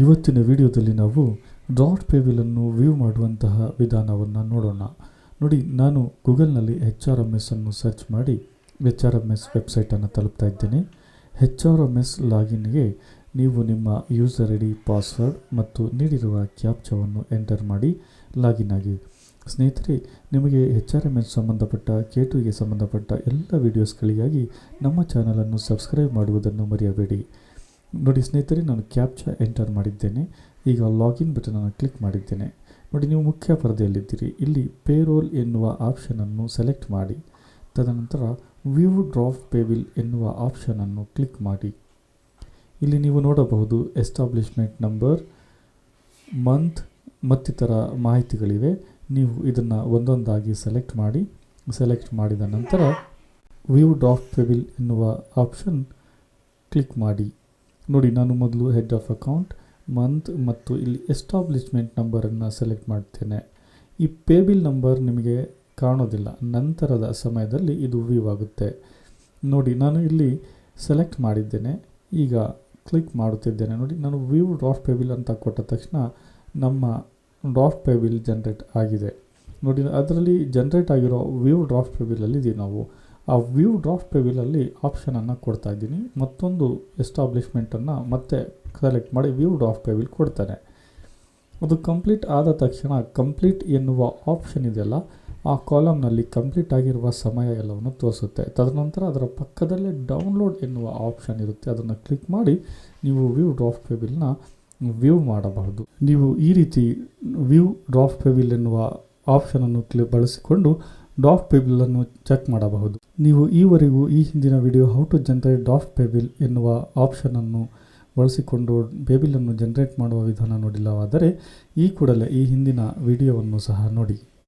ಇವತ್ತಿನ ವಿಡಿಯೋದಲ್ಲಿ ನಾವು ಡಾಟ್ ಪೇವಿಲನ್ನು ವ್ಯೂ ಮಾಡುವಂತಹ ವಿಧಾನವನ್ನು ನೋಡೋಣ. ನೋಡಿ, ನಾನು ಗೂಗಲ್ನಲ್ಲಿ ಹೆಚ್ ಆರ್ ಎಂ ಎಸ್ ಅನ್ನು ಸರ್ಚ್ ಮಾಡಿ ಎಚ್ ಆರ್ ಎಂ ಎಸ್ ವೆಬ್ಸೈಟನ್ನು ತಲುಪ್ತಾ ಇದ್ದೇನೆ. ಹೆಚ್ ಆರ್ ಎಂ ಎಸ್ ಲಾಗಿನ್ಗೆ ನೀವು ನಿಮ್ಮ ಯೂಸರ್ ಐ ಡಿ, ಪಾಸ್ವರ್ಡ್ ಮತ್ತು ನೀಡಿರುವ ಕ್ಯಾಪ್ಚವನ್ನು ಎಂಟರ್ ಮಾಡಿ ಲಾಗಿನ್ ಆಗಿ. ಸ್ನೇಹಿತರೆ, ನಿಮಗೆ ಎಚ್ ಆರ್ ಎಂ ಎಸ್ ಸಂಬಂಧಪಟ್ಟ ಕೆ ಟುಗೆ ಸಂಬಂಧಪಟ್ಟ ಎಲ್ಲ ವಿಡಿಯೋಸ್ಗಳಿಗಾಗಿ ನಮ್ಮ ಚಾನಲನ್ನು ಸಬ್ಸ್ಕ್ರೈಬ್ ಮಾಡುವುದನ್ನು ಮರೆಯಬೇಡಿ. ನೋಡಿ ಸ್ನೇಹಿತರೆ, ನಾನು ಕ್ಯಾಪ್ಚಾ ಎಂಟರ್ ಮಾಡಿದ್ದೇನೆ. ಈಗ ಲಾಗಿನ್ ಬಟನನ್ನು ಕ್ಲಿಕ್ ಮಾಡಿದ್ದೇನೆ. ನೋಡಿ, ನೀವು ಮುಖ್ಯ ಪರದೆಯಲ್ಲಿದ್ದೀರಿ. ಇಲ್ಲಿ ಪೇರೋಲ್ ಎನ್ನುವ ಆಪ್ಷನನ್ನು ಸೆಲೆಕ್ಟ್ ಮಾಡಿ. ತದನಂತರ ವ್ಯೂ ಡ್ರಾಫ್ ಪೇವಿಲ್ ಎನ್ನುವ ಆಪ್ಷನನ್ನು ಕ್ಲಿಕ್ ಮಾಡಿ. ಇಲ್ಲಿ ನೀವು ನೋಡಬಹುದು ಎಸ್ಟಾಬ್ಲಿಷ್ಮೆಂಟ್ ನಂಬರ್, ಮಂತ್ ಮತ್ತಿತರ ಮಾಹಿತಿಗಳಿವೆ. ನೀವು ಇದನ್ನು ಒಂದೊಂದಾಗಿ ಸೆಲೆಕ್ಟ್ ಮಾಡಿ. ಸೆಲೆಕ್ಟ್ ಮಾಡಿದ ನಂತರ ವ್ಯೂ ಡ್ರಾಫ್ಟ್ ಪೇವಿಲ್ ಎನ್ನುವ ಆಪ್ಷನ್ ಕ್ಲಿಕ್ ಮಾಡಿ. ನೋಡಿ, ನಾನು ಮೊದಲು ಹೆಡ್ ಆಫ್ ಅಕೌಂಟ್ ಮಂತ್ ಮತ್ತು ಇಲ್ಲಿ ಎಸ್ಟಾಬ್ಲಿಷ್ಮೆಂಟ್ ನಂಬರನ್ನು ಸೆಲೆಕ್ಟ್ ಮಾಡ್ತೇನೆ. ಈ ಪೇಬಿಲ್ ನಂಬರ್ ನಿಮಗೆ ಕಾಣೋದಿಲ್ಲ. ನಂತರದ ಸಮಯದಲ್ಲಿ ಇದು ವ್ಯೂ ಆಗುತ್ತೆ. ನೋಡಿ, ನಾನು ಇಲ್ಲಿ ಸೆಲೆಕ್ಟ್ ಮಾಡಿದ್ದೇನೆ. ಈಗ ಕ್ಲಿಕ್ ಮಾಡುತ್ತಿದ್ದೇನೆ. ನೋಡಿ, ನಾನು ವ್ಯೂ ಡ್ರಾಫ್ಟ್ ಪೇಬಿಲ್ ಅಂತ ಕೊಟ್ಟ ತಕ್ಷಣ ನಮ್ಮ ಡ್ರಾಫ್ಟ್ ಪೇಬಿಲ್ ಜನ್ರೇಟ್ ಆಗಿದೆ. ನೋಡಿ, ಅದರಲ್ಲಿ ಜನ್ರೇಟ್ ಆಗಿರೋ ವ್ಯೂ ಡ್ರಾಫ್ಟ್ ಪೇಬಿಲಲ್ಲಿ ಇದೀವಿ ನಾವು. ಆ ವ್ಯೂ ಡ್ರಾಫ್ಟ್ ಟೇಬಲಲ್ಲಿ ಆಪ್ಷನನ್ನು ಕೊಡ್ತಾ ಇದ್ದೀನಿ. ಮತ್ತೊಂದು ಎಸ್ಟಾಬ್ಲಿಷ್ಮೆಂಟನ್ನು ಮತ್ತೆ ಸೆಲೆಕ್ಟ್ ಮಾಡಿ ವ್ಯೂ ಡ್ರಾಫ್ಟ್ ಟೇಬಲ್ ಕೊಡ್ತಾನೆ. ಅದು ಕಂಪ್ಲೀಟ್ ಆದ ತಕ್ಷಣ ಕಂಪ್ಲೀಟ್ ಎನ್ನುವ ಆಪ್ಷನ್ ಇದೆಯಲ್ಲ, ಆ ಕಾಲಮ್ನಲ್ಲಿ ಕಂಪ್ಲೀಟ್ ಆಗಿರುವ ಸಮಯ ಎಲ್ಲವನ್ನು ತೋರಿಸುತ್ತೆ. ತದನಂತರ ಅದರ ಪಕ್ಕದಲ್ಲೇ ಡೌನ್ಲೋಡ್ ಎನ್ನುವ ಆಪ್ಷನ್ ಇರುತ್ತೆ. ಅದನ್ನು ಕ್ಲಿಕ್ ಮಾಡಿ ನೀವು ವ್ಯೂ ಡ್ರಾಫ್ಟ್ ಟೇಬಲ್ನ ವ್ಯೂ ಮಾಡಬಹುದು. ನೀವು ಈ ರೀತಿ ವ್ಯೂ ಡ್ರಾಫ್ಟ್ ಟೇಬಲ್ ಎನ್ನುವ ಆಪ್ಷನನ್ನು ಕ್ಲಿ ಬಳಸಿಕೊಂಡು ಡ್ರಾಫ್ಟ್ ಪೇಬಿಲನ್ನು ಚೆಕ್ ಮಾಡಬಹುದು. ನೀವು ಈವರೆಗೂ ಈ ಹಿಂದಿನ video how to generate draft pay ಎನ್ನುವ ಆಪ್ಷನನ್ನು ಬಳಸಿಕೊಂಡು ಪೇಬಿಲನ್ನು ಜನರೇಟ್ ಮಾಡುವ ವಿಧಾನ ನೋಡಿಲ್ಲವಾದರೆ ಈ ಕೂಡಲೇ ಈ ಹಿಂದಿನ ವಿಡಿಯೋವನ್ನು ಸಹ ನೋಡಿ.